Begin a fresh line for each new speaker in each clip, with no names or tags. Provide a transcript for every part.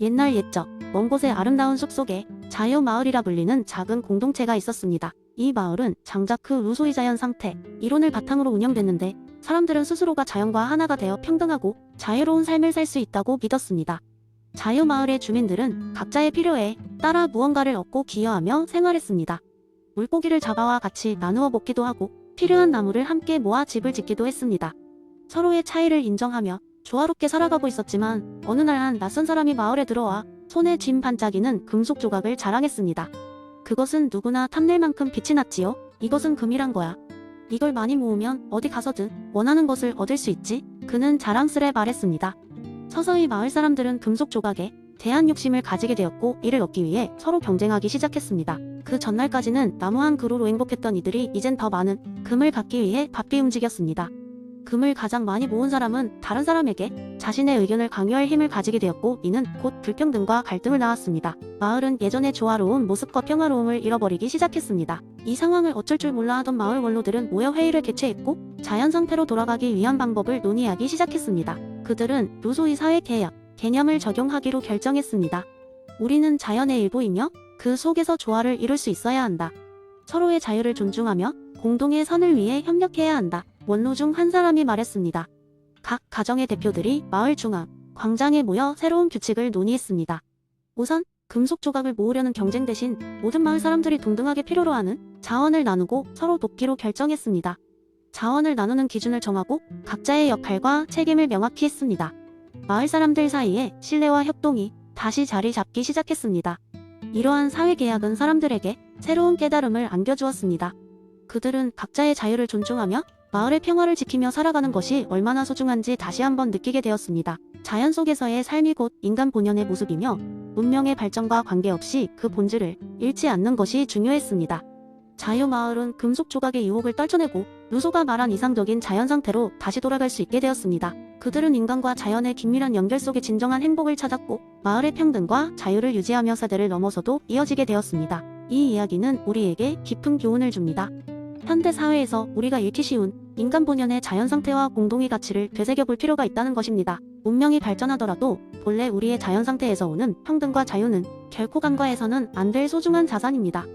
옛날 옛적 먼 곳의 아름다운 숲 속에 자유 마을이라 불리는 작은 공동체가 있었습니다. 이 마을은 장작 그 루소이 자연 상태, 이론을 바탕으로 운영됐는데 사람들은 스스로가 자연과 하나가 되어 평등하고 자유로운 삶을 살 수 있다고 믿었습니다. 자유 마을의 주민들은 각자의 필요에 따라 무언가를 얻고 기여하며 생활했습니다. 물고기를 잡아와 같이 나누어 먹기도 하고 필요한 나무를 함께 모아 집을 짓기도 했습니다. 서로의 차이를 인정하며 조화롭게 살아가고 있었지만 어느 날 한 낯선 사람이 마을에 들어와 손에 쥔 반짝이는 금속 조각을 자랑했습니다. 그것은 누구나 탐낼 만큼 빛이 났지요. 이것은 금이란 거야. 이걸 많이 모으면 어디 가서든 원하는 것을 얻을 수 있지. 그는 자랑스레 말했습니다. 서서히 마을 사람들은 금속 조각에 대한 욕심을 가지게 되었고 이를 얻기 위해 서로 경쟁하기 시작했습니다. 그 전날까지는 나무 한 그루로 행복했던 이들이 이젠 더 많은 금을 갖기 위해 바삐 움직였습니다. 금을 가장 많이 모은 사람은 다른 사람에게 자신의 의견을 강요할 힘을 가지게 되었고 이는 곧 불평등과 갈등을 낳았습니다. 마을은 예전의 조화로운 모습과 평화로움을 잃어버리기 시작했습니다. 이 상황을 어쩔 줄 몰라 하던 마을 원로들은 모여 회의를 개최했고 자연 상태로 돌아가기 위한 방법을 논의하기 시작했습니다. 그들은 루소의 사회 개혁 개념을 적용하기로 결정했습니다. 우리는 자연의 일부이며 그 속에서 조화를 이룰 수 있어야 한다. 서로의 자유를 존중하며 공동의 선을 위해 협력해야 한다. 원로 중 한 사람이 말했습니다. 각 가정의 대표들이 마을 중앙, 광장에 모여 새로운 규칙을 논의했습니다. 우선 금속 조각을 모으려는 경쟁 대신 모든 마을 사람들이 동등하게 필요로 하는 자원을 나누고 서로 돕기로 결정했습니다. 자원을 나누는 기준을 정하고 각자의 역할과 책임을 명확히 했습니다. 마을 사람들 사이에 신뢰와 협동이 다시 자리 잡기 시작했습니다. 이러한 사회 계약은 사람들에게 새로운 깨달음을 안겨주었습니다. 그들은 각자의 자유를 존중하며 마을의 평화를 지키며 살아가는 것이 얼마나 소중한지 다시 한번 느끼게 되었습니다. 자연 속에서의 삶이 곧 인간 본연의 모습이며 문명의 발전과 관계없이 그 본질을 잃지 않는 것이 중요했습니다. 자유마을은 금속 조각의 유혹을 떨쳐내고 루소가 말한 이상적인 자연 상태로 다시 돌아갈 수 있게 되었습니다. 그들은 인간과 자연의 긴밀한 연결 속에 진정한 행복을 찾았고 마을의 평등과 자유를 유지하며 세대를 넘어서도 이어지게 되었습니다. 이 이야기는 우리에게 깊은 교훈을 줍니다. 현대 사회에서 우리가 잃기 쉬운 인간 본연의 자연 상태와 공동의 가치를 되새겨 볼 필요가 있다는 것입니다. 문명이 발전하더라도 본래 우리의 자연 상태에서 오는 평등과 자유는 결코 간과해서는 안 될 소중한 자산입니다.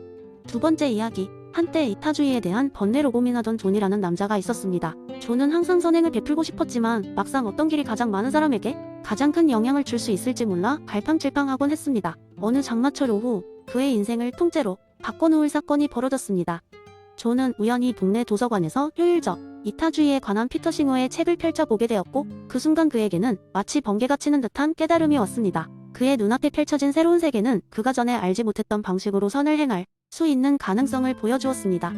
두 번째 이야기. 한때 이타주의에 대한 번뇌로 고민하던 존이라는 남자가 있었습니다. 존은 항상 선행을 베풀고 싶었지만 막상 어떤 길이 가장 많은 사람에게 가장 큰 영향을 줄 수 있을지 몰라 갈팡질팡하곤 했습니다. 어느 장마철 오후 그의 인생을 통째로 바꿔놓을 사건이 벌어졌습니다. 존은 우연히 동네 도서관에서 효율적 이타주의에 관한 피터 싱어의 책을 펼쳐보게 되었고 그 순간 그에게는 마치 번개가 치는 듯한 깨달음이 왔습니다. 그의 눈앞에 펼쳐진 새로운 세계는 그가 전에 알지 못했던 방식으로 선을 행할 수 있는 가능성을 보여주었습니다.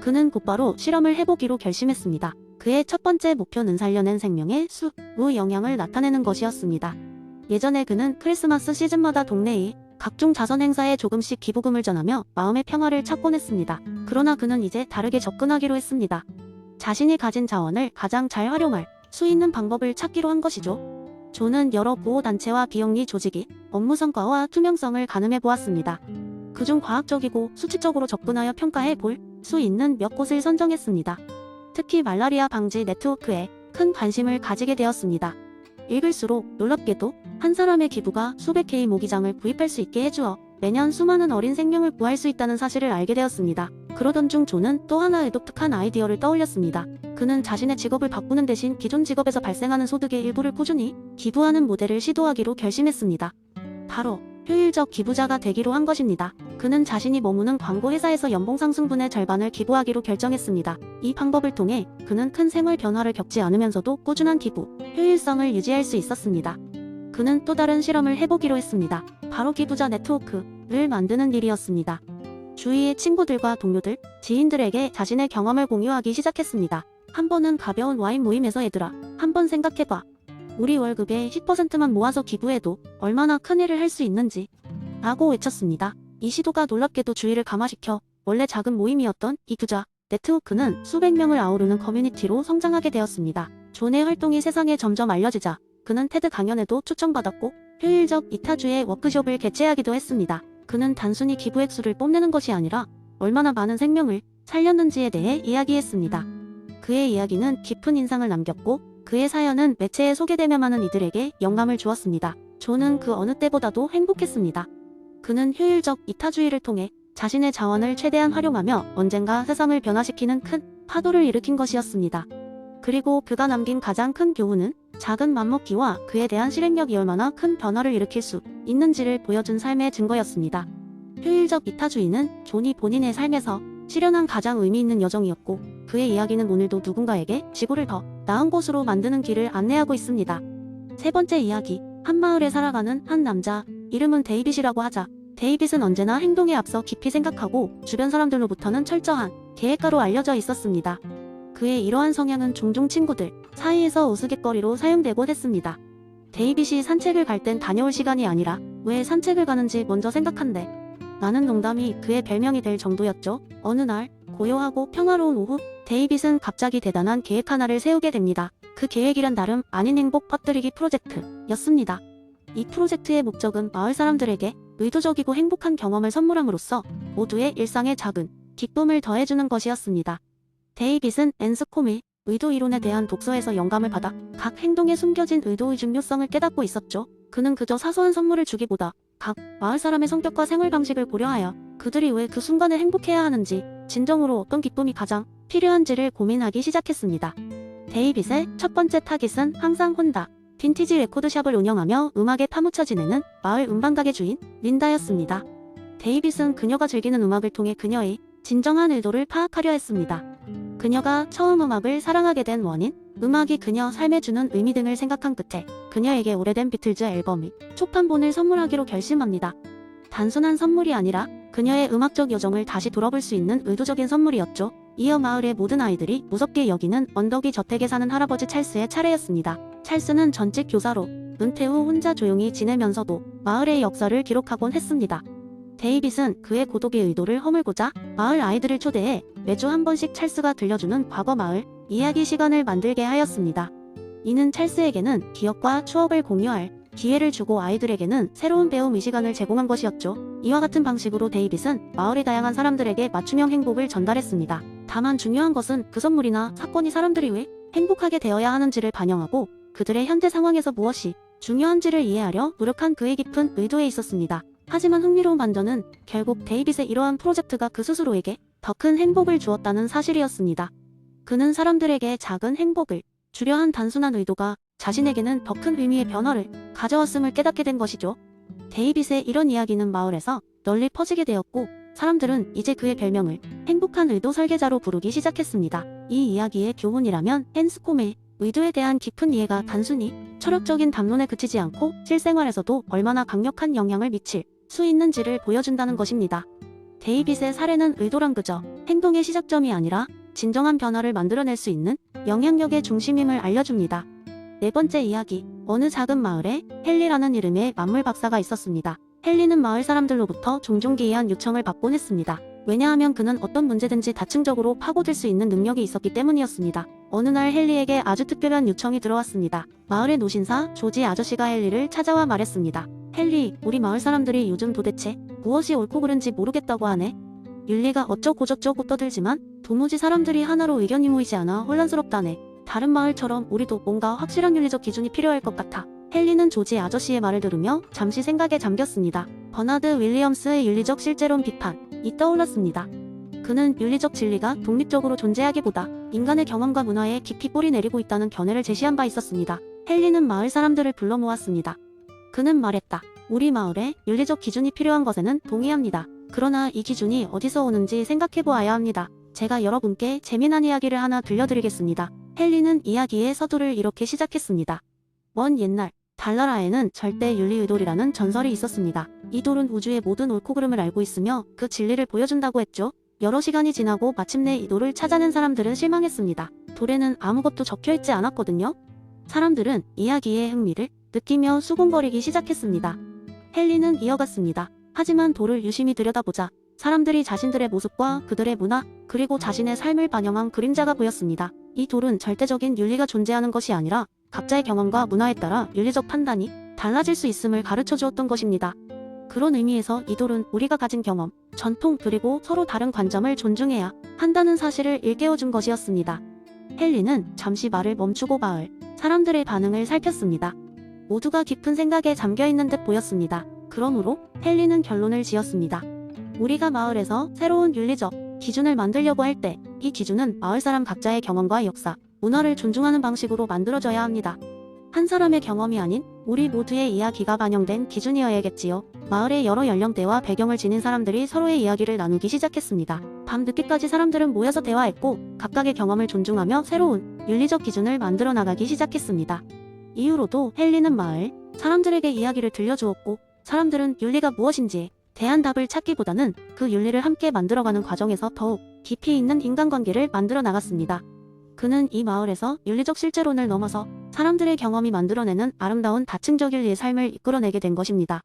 그는 곧바로 실험을 해보기로 결심했습니다. 그의 첫 번째 목표는 살려낸 생명의 수, 무 영향을 나타내는 것이었습니다. 예전에 그는 크리스마스 시즌마다 동네의 각종 자선 행사에 조금씩 기부금을 전하며 마음의 평화를 찾곤 했습니다. 그러나 그는 이제 다르게 접근하기로 했습니다. 자신이 가진 자원을 가장 잘 활용할 수 있는 방법을 찾기로 한 것이죠. 존은 여러 보호단체와 비영리 조직이 업무 성과와 투명성을 가늠해 보았습니다. 그중 과학적이고 수치적으로 접근하여 평가해 볼 수 있는 몇 곳을 선정했습니다. 특히 말라리아 방지 네트워크에 큰 관심을 가지게 되었습니다. 읽을수록 놀랍게도 한 사람의 기부가 수백 개의 모기장을 구입할 수 있게 해주어 매년 수많은 어린 생명을 구할 수 있다는 사실을 알게 되었습니다. 그러던 중 조는 또 하나의 독특한 아이디어를 떠올렸습니다. 그는 자신의 직업을 바꾸는 대신 기존 직업에서 발생하는 소득의 일부를 꾸준히 기부하는 모델을 시도하기로 결심했습니다. 바로 효율적 기부자가 되기로 한 것입니다. 그는 자신이 머무는 광고 회사에서 연봉 상승분의 절반을 기부하기로 결정했습니다. 이 방법을 통해 그는 큰 생활 변화를 겪지 않으면서도 꾸준한 기부, 효율성을 유지할 수 있었습니다. 그는 또 다른 실험을 해보기로 했습니다. 바로 기부자 네트워크를 만드는 일이었습니다. 주위의 친구들과 동료들, 지인들에게 자신의 경험을 공유하기 시작했습니다. 한 번은 가벼운 와인 모임에서 얘들아, 한 번 생각해봐. 우리 월급의 10%만 모아서 기부해도 얼마나 큰 일을 할 수 있는지. 라고 외쳤습니다. 이 시도가 놀랍게도 주의를 감화시켜 원래 작은 모임이었던 이 부자 네트워크는 수백 명을 아우르는 커뮤니티로 성장하게 되었습니다. 존의 활동이 세상에 점점 알려지자 그는 테드 강연에도 초청받았고 효율적 이타주의 워크숍을 개최하기도 했습니다. 그는 단순히 기부 액 수를 뽐내는 것이 아니라 얼마나 많은 생명을 살렸는지에 대해 이야기했습니다. 그의 이야기는 깊은 인상을 남겼고 그의 사연은 매체에 소개되며 많은 이들에게 영감을 주었습니다. 존은 그 어느 때보다도 행복했습니다. 그는 효율적 이타주의를 통해 자신의 자원을 최대한 활용하며 언젠가 세상을 변화시키는 큰 파도를 일으킨 것이었습니다. 그리고 그가 남긴 가장 큰 교훈은 작은 맘먹기와 그에 대한 실행력이 얼마나 큰 변화를 일으킬 수 있는지를 보여준 삶의 증거였습니다. 효율적 이타주의는 존이 본인의 삶에서 실현한 가장 의미 있는 여정이었고 그의 이야기는 오늘도 누군가에게 지구를 더 나은 곳으로 만드는 길을 안내하고 있습니다. 세 번째 이야기 한 마을에 살아가는 한 남자 이름은 데이빗이라고 하자 데이빗은 언제나 행동에 앞서 깊이 생각하고 주변 사람들로부터는 철저한 계획가로 알려져 있었습니다. 그의 이러한 성향은 종종 친구들 사이에서 우스갯거리로 사용되곤 했습니다. 데이빗이 산책을 갈 땐 다녀올 시간이 아니라 왜 산책을 가는지 먼저 생각한대. 나는 농담이 그의 별명이 될 정도였죠. 어느 날 고요하고 평화로운 오후 데이빗은 갑자기 대단한 계획 하나를 세우게 됩니다. 그 계획이란 다름 아닌 행복 퍼뜨리기 프로젝트였습니다. 이 프로젝트의 목적은 마을 사람들에게 의도적이고 행복한 경험을 선물함으로써 모두의 일상에 작은 기쁨을 더해주는 것이었습니다. 데이빗은 앤스코밀 의도 이론에 대한 독서에서 영감을 받아 각 행동에 숨겨진 의도의 중요성을 깨닫고 있었죠. 그는 그저 사소한 선물을 주기보다 각 마을 사람의 성격과 생활 방식을 고려하여 그들이 왜 그 순간에 행복해야 하는지 진정으로 어떤 기쁨이 가장 필요한지를 고민하기 시작했습니다. 데이빗의 첫 번째 타깃은 항상 혼다. 빈티지 레코드샵을 운영하며 음악에 파묻혀 지내는 마을 음반가게 주인 린다였습니다. 데이빗은 그녀가 즐기는 음악을 통해 그녀의 진정한 의도를 파악하려 했습니다. 그녀가 처음 음악을 사랑하게 된 원인, 음악이 그녀 삶에 주는 의미 등을 생각한 끝에 그녀에게 오래된 비틀즈 앨범이 초판본을 선물하기로 결심합니다. 단순한 선물이 아니라 그녀의 음악적 여정을 다시 돌아볼 수 있는 의도적인 선물이었죠. 이어 마을의 모든 아이들이 무섭게 여기는 언덕이 저택에 사는 할아버지 찰스의 차례였습니다. 찰스는 전직 교사로 은퇴 후 혼자 조용히 지내면서도 마을의 역사를 기록하곤 했습니다. 데이빗은 그의 고독의 의도를 허물고자 마을 아이들을 초대해 매주 한 번씩 찰스가 들려주는 과거 마을 이야기 시간을 만들게 하였습니다. 이는 찰스에게는 기억과 추억을 공유할 기회를 주고 아이들에게는 새로운 배움 의 시간을 제공한 것이었죠. 이와 같은 방식으로 데이빗은 마을의 다양한 사람들에게 맞춤형 행복을 전달했습니다. 다만 중요한 것은 그 선물이나 사건이 사람들이 왜 행복하게 되어야 하는지를 반영하고 그들의 현재 상황에서 무엇이 중요한지를 이해하려 노력한 그의 깊은 의도에 있었습니다. 하지만 흥미로운 반전은 결국 데이빗의 이러한 프로젝트가 그 스스로에게 더 큰 행복을 주었다는 사실이었습니다. 그는 사람들에게 작은 행복을 주려 한 단순한 의도가 자신에게는 더 큰 의미의 변화를 가져왔음을 깨닫게 된 것이죠. 데이빗의 이런 이야기는 마을에서 널리 퍼지게 되었고 사람들은 이제 그의 별명을 행복한 의도 설계자로 부르기 시작했습니다. 이 이야기의 교훈이라면 헨스콤의 의도에 대한 깊은 이해가 단순히 철학적인 담론에 그치지 않고 실생활에서도 얼마나 강력한 영향을 미칠 수 있는지를 보여준다는 것입니다. 데이빗의 사례는 의도란 그저 행동의 시작점이 아니라 진정한 변화를 만들어낼 수 있는 영향력의 중심임을 알려줍니다. 네 번째 이야기. 어느 작은 마을에 헨리라는 이름의 만물 박사가 있었습니다. 헨리는 마을 사람들로부터 종종 기이한 요청을 받곤 했습니다. 왜냐하면 그는 어떤 문제든지 다층적으로 파고들 수 있는 능력이 있었기 때문이었습니다. 어느 날 헨리에게 아주 특별한 요청이 들어왔습니다. 마을의 노신사 조지 아저씨가 헨리를 찾아와 말했습니다. 헨리, 우리 마을 사람들이 요즘 도대체 무엇이 옳고 그른지 모르겠다고 하네. 윤리가 어쩌고저쩌고 떠들지만 도무지 사람들이 하나로 의견이 모이지 않아 혼란스럽다네. 다른 마을처럼 우리도 뭔가 확실한 윤리적 기준이 필요할 것 같아. 헨리는 조지 아저씨의 말을 들으며 잠시 생각에 잠겼습니다. 버나드 윌리엄스의 윤리적 실제론 비판이 떠올랐습니다. 그는 윤리적 진리가 독립적으로 존재하기보다 인간의 경험과 문화에 깊이 뿌리 내리고 있다는 견해를 제시한 바 있었습니다. 헨리는 마을 사람들을 불러 모았습니다. 그는 말했다. 우리 마을에 윤리적 기준이 필요한 것에는 동의합니다. 그러나 이 기준이 어디서 오는지 생각해 보아야 합니다. 제가 여러분께 재미난 이야기를 하나 들려드리겠습니다. 헨리는 이야기의 서두를 이렇게 시작했습니다. 먼 옛날 달나라에는 절대 윤리 의돌이라는 전설이 있었습니다. 이 돌은 우주의 모든 옳고 그름을 알고 있으며 그 진리를 보여준다고 했죠. 여러 시간이 지나고 마침내 이 돌을 찾아낸 사람들은 실망했습니다. 돌에는 아무것도 적혀 있지 않았거든요. 사람들은 이야기의 흥미를 느끼며 수군거리기 시작했습니다. 헨리는 이어갔습니다. 하지만 돌을 유심히 들여다보자 사람들이 자신들의 모습과 그들의 문화 그리고 자신의 삶을 반영한 그림자가 보였습니다. 이 돌은 절대적인 윤리가 존재하는 것이 아니라 각자의 경험과 문화에 따라 윤리적 판단이 달라질 수 있음을 가르쳐 주었던 것입니다. 그런 의미에서 이 돌은 우리가 가진 경험, 전통 그리고 서로 다른 관점을 존중해야 한다는 사실을 일깨워 준 것이었습니다. 헨리는 잠시 말을 멈추고 마을 사람들의 반응을 살폈습니다. 모두가 깊은 생각에 잠겨 있는 듯 보였습니다. 그러므로 헨리는 결론을 지었습니다. 우리가 마을에서 새로운 윤리적 기준을 만들려고 할 때 이 기준은 마을 사람 각자의 경험과 역사, 문화를 존중하는 방식으로 만들어져야 합니다. 한 사람의 경험이 아닌 우리 모두의 이야기가 반영된 기준이어야겠지요. 마을의 여러 연령대와 배경을 지닌 사람들이 서로의 이야기를 나누기 시작했습니다. 밤 늦게까지 사람들은 모여서 대화했고 각각의 경험을 존중하며 새로운 윤리적 기준을 만들어 나가기 시작했습니다. 이후로도 헨리는 마을 사람들에게 이야기를 들려주었고 사람들은 윤리가 무엇인지에 대한 답을 찾기보다는 그 윤리를 함께 만들어가는 과정에서 더욱 깊이 있는 인간관계를 만들어 나갔습니다. 그는 이 마을에서 윤리적 실제론을 넘어서 사람들의 경험이 만들어내는 아름다운 다층적 윤리의 삶을 이끌어내게 된 것입니다.